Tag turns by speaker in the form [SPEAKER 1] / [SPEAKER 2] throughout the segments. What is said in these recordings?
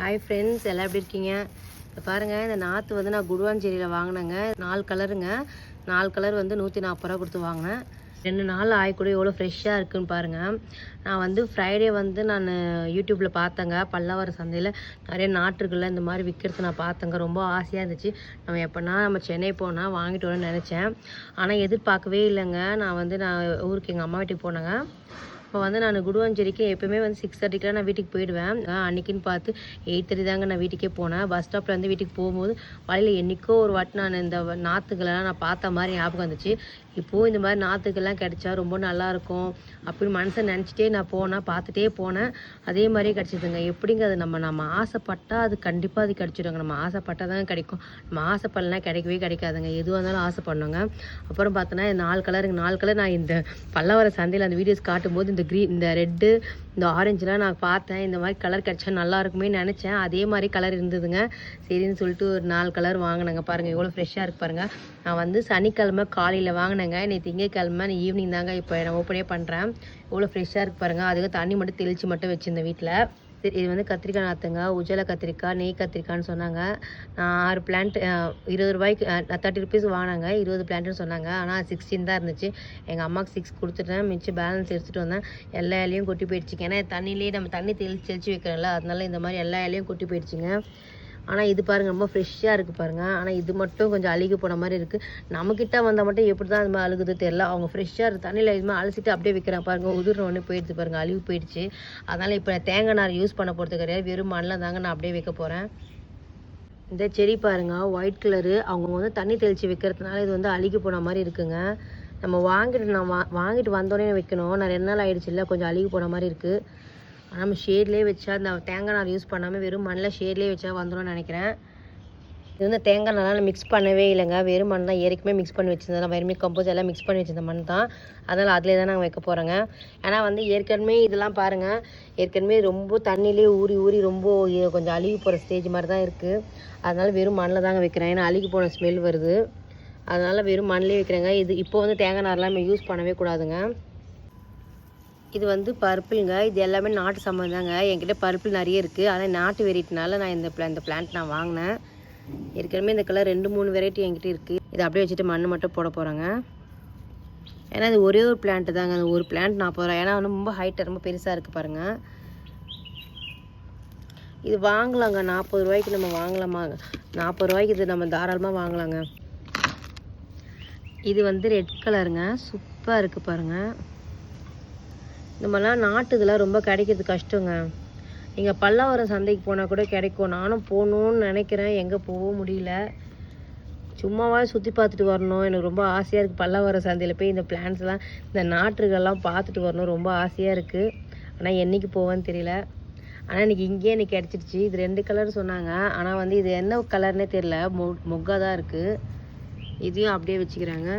[SPEAKER 1] Hi friends எல்லாம் எப்படி இருக்கீங்க? இப்போ பாருங்கள் இந்த நாற்று வந்து நான் குடுவாஞ்சேரியில் வாங்கினேங்க. நாலு கலருங்க. நாலு கலர் வந்து நூற்றி நாற்பது ரூபா கொடுத்து வாங்கினேன். ரெண்டு நாள் ஆயக்கூட எவ்வளோ ஃப்ரெஷ்ஷாக இருக்குன்னு பாருங்கள் நான் வந்து ஃப்ரைடே வந்து நான் யூடியூப்பில் பார்த்தேங்க. பல்லாவரம் சந்தையில் நிறைய நாற்றுகளில் இந்த மாதிரி விற்கிறது நான் பார்த்தேங்க. ரொம்ப ஆசையாக இருந்துச்சு. நம்ம எப்போனா நம்ம சென்னை போனால் வாங்கிட்டு வரணும்னு நினச்சேன். ஆனால் எதிர்பார்க்கவே இல்லைங்க. நான் வந்து நான் ஊருக்கு எங்கள் அம்மா வீட்டுக்கு போனேங்க. இப்போ வந்து நான் குடுவாஞ்சேரிக்கு எப்பவுமே வந்து சிக்ஸ் தேர்ட்டிக்கெலாம் நான் வீட்டுக்கு போயிடுவேன். அன்னைக்குன்னு பார்த்து எயிட் தேர்ட்டி தாங்க நான் வீட்டுக்கே போனேன். பஸ் ஸ்டாப்பில் வந்து வீட்டுக்கு போகும்போது வழியில் என்றைக்கோ ஒரு வாட்டி நான் இந்த நாற்றுகளெல்லாம் நான் பார்த்த மாதிரி ஞாபகம் வந்துச்சு. இப்போது இந்த மாதிரி நாற்றுக்கள்லாம் கிடைச்சா ரொம்ப நல்லாயிருக்கும் அப்படின்னு மனசை நினச்சிட்டே நான் போனேன் பார்த்துட்டே போனேன். அதே மாதிரியே கிடச்சிதுங்க. எப்படிங்க அது நம்ம நம்ம ஆசைப்பட்டால் அது கண்டிப்பாக அது கிடச்சிடுங்க. நம்ம ஆசைப்பட்டால் தான் கிடைக்கும். நம்ம ஆசைப்படலாம் கிடைக்கவே கிடைக்காதுங்க. எதுவாக இருந்தாலும் ஆசைப்படணுங்க. அப்புறம் பார்த்தோன்னா நாலு கலருங்க நாலு கலர் நான் இந்த பல்லவர சந்தையில் அந்த வீடியோஸ் காட்டும்போது இந்த க்ரீன் இந்த ரெட்டு இந்த ஆரஞ்சுலாம் நான் பார்த்தேன். இந்த மாதிரி கலர் கிடச்சா நல்லா இருக்குமே நினச்சேன். அதே மாதிரி கலர் இருந்ததுங்க. சரின்னு சொல்லிட்டு ஒரு நாலு கலர் வாங்கினேங்க பாருங்கள் எவ்வளோ ஃப்ரெஷ்ஷாக இருக்கு பாருங்கள் நான் வந்து சனிக்கிழமை காலையில் வாங்கினேங்க. இன்னைக்கு திங்கக்கிழமை ஈவினிங் தாங்க. இப்போ நான் ஓப்பனே பண்ணுறேன் எவ்வளோ ஃப்ரெஷ்ஷாக இருக்கு பாருங்கள் அதுக்கு தண்ணி மட்டும் தெளித்து மட்டும் வச்சுருந்தேன் வீட்டில் சரி இது வந்து கத்திரிக்காய் நாற்றுங்க உஜல கத்திரிக்காய் நெய் கத்திரிக்காய்னு சொன்னாங்க. நான் ஆறு பிளான்ட் இருபது ரூபாய்க்கு தேர்ட்டி ருபீஸ் வாங்கினாங்க. இருபது பிளான்ட்னு சொன்னாங்க. ஆனால் சிக்ஸ்டீன் தான் இருந்துச்சு. எங்கள் அம்மாவுக்கு சிக்ஸ் கொடுத்துட்டேன். மிச்சம் பேலன்ஸ் எடுத்துகிட்டு வந்தேன். எல்லா இலையும் கொட்டி போயிடுச்சுங்க. ஏன்னா தண்ணியிலே நம்ம தண்ணி தெளிச்சு தெளிச்சு வைக்கிறோம்ல அதனால இந்த மாதிரி எல்லா இலையும் கொட்டி போயிடுச்சுங்க. ஆனால் இது பாருங்க ரொம்ப ஃப்ரெஷ்ஷாக இருக்குது பாருங்கள் ஆனால் இது மட்டும் கொஞ்சம் அழுகி போன மாதிரி இருக்குது நம்மக்கிட்ட வந்தால் மட்டும் எப்படி தான் அது மாதிரி அழுகுது தெரியல. அவங்க ஃப்ரெஷ்ஷாக இருக்குது தண்ணியில் இது மாதிரி அலசிட்டு அப்படியே விற்கிறேன் பாருங்கள் உதிர்ன ஒன்று போயிடுச்சு பாருங்க அழுகி போயிடுச்சு. அதனால் இப்போ நான் தேங்காய் நார் யூஸ் பண்ண போகிறது கிடையாது. வெறும் மண்ணில் தாங்க நான் அப்படியே வைக்க போகிறேன் இந்த செடி பாருங்க ஒயிட் கலரு அவங்க வந்து தண்ணி தெளித்து வைக்கிறதுனால இது வந்து அழுகி போன மாதிரி இருக்குங்க. நம்ம வாங்கிட்டு நான் வா வாங்கிட்டு வந்தோடனே வைக்கணும். நான் ரெண்டு நாள் ஆயிடுச்சு இல்லை கொஞ்சம் அழுகி போன மாதிரி இருக்குது நம்ம ஷேட்லேயே வச்சா இந்த தேங்காய் நார் யூஸ் பண்ணாமல் வெறும் மண்ணில் ஷேட்லேயே வச்சா வந்துடும்னு நினைக்கிறேன். இது வந்து தேங்காய் நார்லாம் மிக்ஸ் பண்ணவே இல்லைங்க. வெறும் மண் தான் ஏற்கனவே மிக்ஸ் பண்ணி வச்சிருந்தேன் வெறுமே கம்போஸ் எல்லாம் மிக்ஸ் பண்ணி வச்சிருந்த மண் தான். அதனால் அதிலே தான் நாங்கள் வைக்க போகிறோங்க ஏன்னா வந்து ஏற்கனவே இதெல்லாம் பாருங்கள் ஏற்கனவே ரொம்ப தண்ணியிலே ஊறி ஊறி ரொம்ப கொஞ்சம் அழுகி போகிற ஸ்டேஜ் மாதிரி தான் இருக்குது அதனால் வெறும் மண்ணில் தாங்க வைக்கிறேன். ஏன்னா அழுகி போன ஸ்மெல் வருது. அதனால் வெறும் மண்ணிலே வைக்கிறேங்க. இது இப்போ வந்து தேங்காய் நார்லாம் நம்ம யூஸ் பண்ணவே கூடாதுங்க. இது வந்து பர்பிள்ங்க. இது எல்லாமே நாட்டு சம்மந்தம் தாங்க. என்கிட்ட பர்பிள் நிறைய இருக்குது ஆனால் நாட்டு வெரைட்டினால நான் இந்த pla- இந்த பிளான்ட் நான் வாங்கினேன். ஏற்கனவே இந்த கலர் ரெண்டு மூணு வெரைட்டி என்கிட்ட இருக்குது இதை அப்படியே வச்சுட்டு மண் மட்டும் போட போகிறேங்க ஏன்னா இது ஒரே ஒரு பிளான்ட் தாங்க. அந்த ஒரு பிளான்ட் நாற்பது ரூபா ஏன்னா வந்து ரொம்ப ஹைட்டு ரொம்ப பெருசாக இருக்குது பாருங்கள் இது வாங்கலாங்க. நாற்பது ரூபாய்க்கு நம்ம வாங்கலாமா? நாற்பது ரூபாய்க்கு இது நம்ம தாராளமாக வாங்கலாங்க. இது வந்து ரெட் கலருங்க சூப்பராக இருக்குது பாருங்கள் இந்த மாதிரிலாம் நாட்டு இதெல்லாம் ரொம்ப கிடைக்கிறது கஷ்டங்க. நீங்கள் பல்லாவரம் சந்தைக்கு போனால் கூட கிடைக்கும். நானும் போகணுன்னு நினைக்கிறேன். எங்கே போகவும் முடியல. சும்மாவாக சுற்றி பார்த்துட்டு வரணும். எனக்கு ரொம்ப ஆசையாக இருக்குது பல்லாவரம் சந்தையில் போய் இந்த பிளான்ஸ்லாம் இந்த நாற்றுகள்லாம் பார்த்துட்டு வரணும் ரொம்ப ஆசையாக இருக்குது ஆனால் என்னைக்கு போவேன்னு தெரியல. ஆனால் இன்றைக்கி இங்கேயே எனக்கு கிடச்சிடுச்சு இது ரெண்டு கலர் சொன்னாங்க. ஆனால் வந்து இது என்ன கலர்னே தெரியல. மொ மொக்கா தான் இருக்குது இதையும் அப்படியே வச்சுக்கிறாங்க.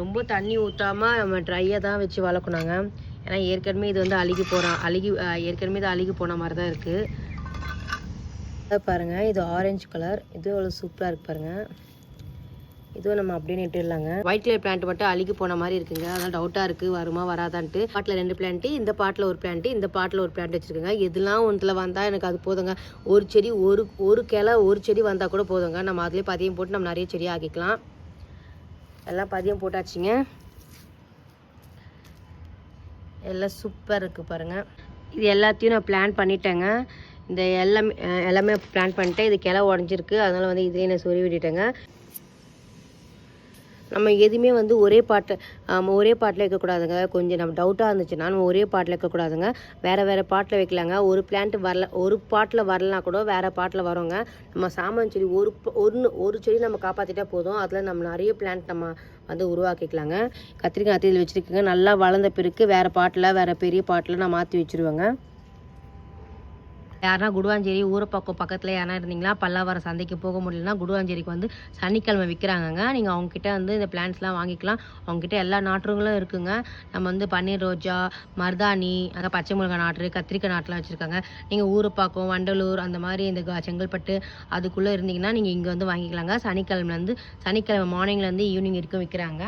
[SPEAKER 1] ரொம்ப தண்ணி ஊற்றாம நம்ம ட்ரையாக தான் வச்சு வளர்க்கணுங்க. ஏன்னா ஏற்கனவே இது வந்து அழுகி போகிறான் அழுகி ஏற்கனவே இது அழுகி போன மாதிரி தான் இருக்குது பாருங்கள் இது ஆரஞ்சு கலர் இது அவ்வளோ சூப்பராக இருக்கு பாருங்கள் இதுவும் நம்ம அப்படியே நட்டுடலாங்க. ஒயிட் கலர் பிளான்ட் மட்டும் அழுகி போன மாதிரி இருக்குங்க. அதான் டவுட்டாக இருக்குது வருமா வராதான்ட்டு. பாட்டில் ரெண்டு பிளான்ட்டு இந்த பாட்டில் ஒரு பிளான்ட்டு இந்த பாட்டில் ஒரு பிளான்ட் வச்சுருக்கோங்க. இதெல்லாம் ஒன்றில் வந்தால் எனக்கு அது போதுங்க. ஒரு செடி ஒரு ஒரு கிளை ஒரு செடி வந்தால் கூட போதுங்க. நம்ம அதிலே பதியம் போட்டு நம்ம நிறைய செடி ஆக்கிக்கலாம். எல்லாம் பதியம் போட்டாச்சுங்க. எல்லாம் சூப்பர் இருக்குது பாருங்கள் இது எல்லாத்தையும் நான் பிளான் பண்ணிட்டேங்க. இந்த எல்லாமே எல்லாமே பிளான் பண்ணிட்டேன். இது கிளை உடஞ்சிருக்கு. அதனால் வந்து இதுலேயே நான் சொறி விட்டுட்டேங்க. நம்ம எதுவுமே வந்து ஒரே பாட்டு நம்ம ஒரே பாட்டில் வைக்கக்கூடாதுங்க கொஞ்சம் நம்ம டவுட்டாக இருந்துச்சுன்னா நம்ம ஒரே பாட்டில் வைக்கக்கூடாதுங்க வேறு வேறு பாட்டில் வைக்கலாங்க. ஒரு பிளான்ட் வரல ஒரு பாட்டில் வரலனா கூட வேறு பாட்டில் வரோங்க. நம்ம சாமான் செடி ஒரு ஒன்று ஒரு செடி நம்ம காப்பாற்றிட்டா போதும். அதில் நம்ம நிறைய பிளான்ட் நம்ம வந்து உருவாக்கிக்கலாங்க. கத்திரிக்காய் அத்தியில் வச்சுருக்கோங்க. நல்லா வளர்ந்த பிறகு வேறு பாட்டில் வேறு பெரிய பாட்டில் நான் மாற்றி வச்சுருவேங்க. யாருன்னா குடுவாஞ்சேரி ஊரப்பக்கம் பக்கத்தில் யாரா இருந்தீங்களா பல்லாவரம் சந்தைக்கு போக முடியலன்னா குடுவாஞ்சேரிக்கு வந்து சனிக்கிழமை விற்கிறாங்கங்க நீங்கள் அவங்கக்கிட்ட வந்து இந்த பிளான்ஸ்லாம் வாங்கிக்கலாம். அவங்கக்கிட்ட எல்லா நாற்றுங்களும் இருக்குங்க. நம்ம வந்து பன்னீர் ரோஜா மருதாணி அங்கே பச்சை மிளகா நாற்று கத்திரிக்காய் நாட்டெலாம் வச்சுருக்காங்க. நீங்கள் ஊரப்பாக்கம் வண்டலூர் அந்த மாதிரி இந்த க- செங்கல்பட்டு அதுக்குள்ளே இருந்தீங்கன்னா நீங்கள் இங்கே வந்து வாங்கிக்கலாங்க. சனிக்கிழமைலேருந்து சனிக்கிழமை மார்னிங்லேருந்து ஈவினிங் வரைக்கும் விற்கிறாங்க